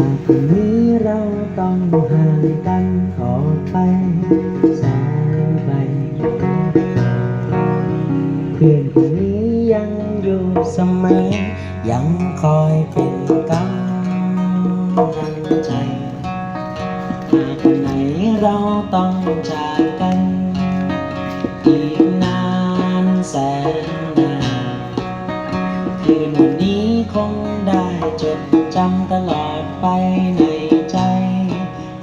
จากนี้เราต้องห่างกันขอไปแสนไกลเพื่อนคนนี้ยังอยู่เสมอ ยังคอยเป็นกำลังใจหากไหนเราต้องจากกัน อีกนานแสนนานคืนวันนี้คงได้จดจำตลอด ไปในใจ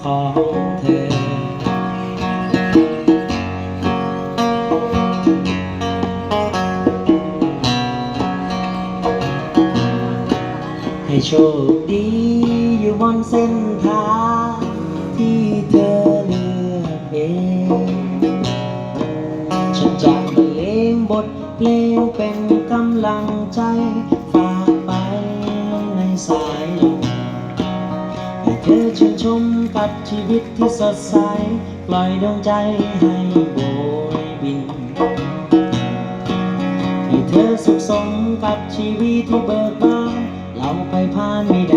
ของเธอ ให้โชคดีอยู่บนเส้นทางที่เธอเลือกเอง ฉันจะบรรเลงบทเพลงเป็นกำลังใจ ธอชื่นชมกับชีวิตที่สดใส ปล่อยดวงใจให้โบยบิน ที่เธอสุขสมกับชีวิตที่เบิกบานเราไปผ่านไม่ได้